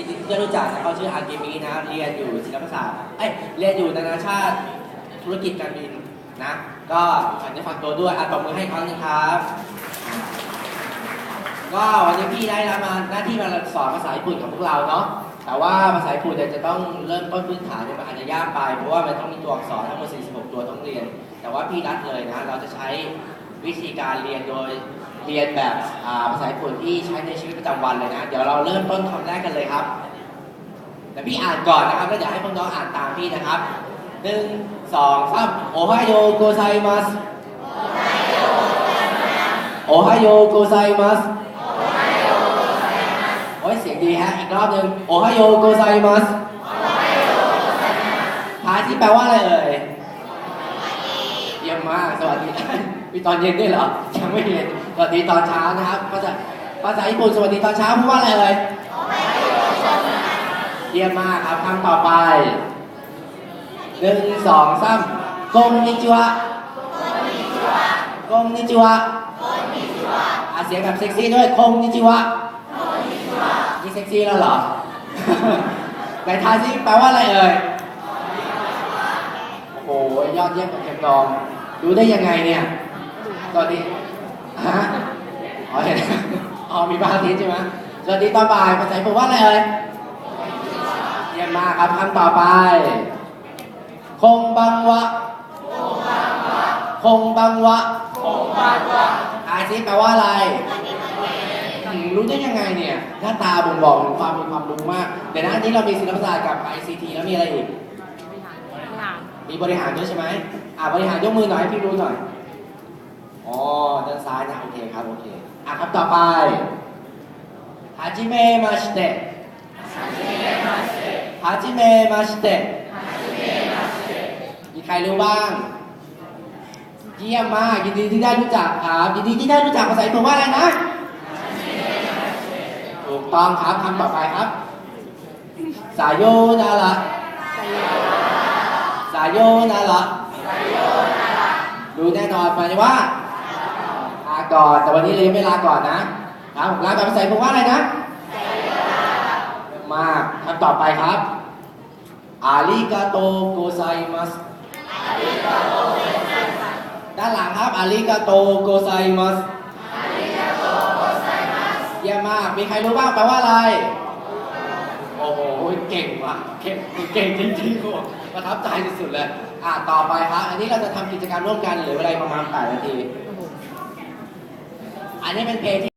ยินดีที่ได้รู้จักนะเขาชื่ออากิมินะเรียนอยู่ศิลปศาสตร์เอ้ยเรียนอยู่นานาชาติธุรกิจการบินนะก็ฝากจะฝากตัวด้วยอะตบมือให้ครั้งหนึงครับ ก็วันนี้พี่ได้รับมาหน้าที่มาสอนภาษาญี่ปุ่นกับพวกเราเนาะแต่ว่าภาษาญี่ปุ่นเนี่ยจะต้องเริ่มต้นพื้นฐานเนี่ยมันอาจจะยากไปเพราะว่ามันต้องมีตัวอักษรทั้งหมด46 ตัวต้องเรียน แต่ว่าพี่รัดเลยนะเราจะใช้วิธีการเรียนโดย เรียนแบบภาษาญี่ปุ่นที่ใช้ในชีวิตประจำวันเลยนะ เดี๋ยวเราเริ่มต้นคำแรกกันเลยครับแต่พี่อ่านก่อนนะครับแล้วเดี๋ยวให้พวกน้องอ่านตามพี่นะครับหนึ่งสองสามโอไฮโอโกไซมัสโอไฮโอโกไซมัสโอ้ยเสียงดีฮะ อีกรอบหนึ่งโอไฮโอโกไซมัสพาที่แปลว่าอะไรเอ่ย เยี่ยมมาก สวัสดี มีตอนเย็นด้วยเหรอ ยังไม่เย็น วัสดีตอนเช้านะครับภาษาภาษาญี่ปุ่นสวัสดีตอนเช้าพูดว่าอะไรเอ่ยเยี่ยมมากครับคำต่อไปหนึ่งสองสามกงนิจิวะกงนิจิวะอาเสียงแบบเซ็กซี่ด้วยคงนิจิวะนี่เซ็กซี่แล้วเหรอไหนทายซิแปลว่าอะไรเอ่ยโอ้โหยอดเยี่ยมกับเข็มรองรู้ได้ยังไงเนี่ยสวัสดี ฮะอ๋อเห็นอ๋อมีพระอาทิตย์ใช่ไหมสวัสดีตอนบ่ายภาษาญี่ปุ่นว่าอะไรเอ่ยเยี่ยมมากครับคำต่อไป คงบังวะ คงบังวะ คงบังวะอาซิแปลว่าอะไรอืมรู้ได้ยังไงเนี่ย หน้าตาบ่งบอกถึงความมีความรู้มากเดี๋ยวนะอันนี้เรามีศิลปศาสตร์กับ ICT แล้วมีอะไรอีก มีบริหารด้วยใช่ไหมอ่าบริหารยกมือหน่อยให้พี่รู้หน่อย อ๋อด้านซ้ายนะโอเคครับโอเคอะครับต่อไปฮาจิเมะมาสเตะฮาจิเมะมาสเตะมีใครรู้บ้าง เยี่ยมมากยินดีที่ได้รู้จักครับยินดีที่ได้รู้จักภาษาญี่ปุ่นว่าอะไรนะถูกต้องครับคำต่อไปครับ สายโยนาระสายโยนาระรู้แน่นอนไปว่าลา ก่อน แต่วันนี้เรายังไม่ลาก่อนนะครับผมลาแบบภาษาญี่ปุ่นว่าอะไรนะมากคำต่อไปครับอาริกาโตโกไซมัสด้านหลังครับอาริกาโตโกไซมัสเยี่ยมมาก มีใครรู้บ้างแปลว่าอะไร โอ้โห เก่งว่ะ เก่งเก่งจริงๆโอ้โหประทับใจสุดๆเลย อะ ต่อไปครับ อันนี้เราจะทำกิจกรรมร่วมกันเหลือเวลาประมาณ8นาที อันนี้เป็นเพลงที่